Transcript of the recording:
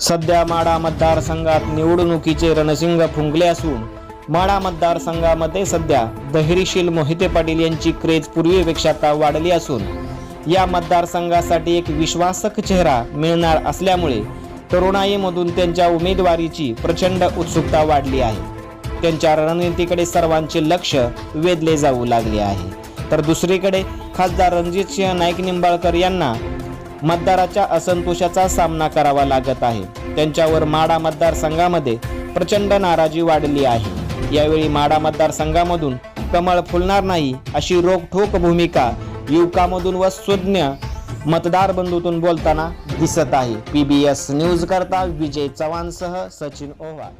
सध्या माडा मतदारसंघात निवडणुकीचे रणसिंग फुंकले असून माडा मतदारसंघामध्ये सध्या धैर्यशील मोहिते पाटील यांची क्रेज पूर्वीपेक्षा आता वाढली असून या मतदारसंघासाठी एक विश्वासक चेहरा मिळणार असल्यामुळे तरुणाईमधून त्यांच्या उमेदवारीची प्रचंड उत्सुकता वाढली आहे. त्यांच्या रणनीतीकडे सर्वांचे लक्ष वेधले जाऊ लागले आहे. तर दुसरीकडे खासदार रणजितसिंह नाईक निंबाळकर यांना मतदाराच्या असंतोषाचा सामना करावा लागत आहे. त्यांच्यावर माडा मतदारसंघामध्ये प्रचंड नाराजी वाढली आहे. यावेळी माडा मतदारसंघामधून कमळ फुलणार नाही अशी रोखठोक भूमिका युवकामधून व सुज्ञ मतदार बंधूतून बोलताना दिसत आहे. पीबीएस न्यूज करता विजय चव्हाणसह सचिन ओव्हाळ.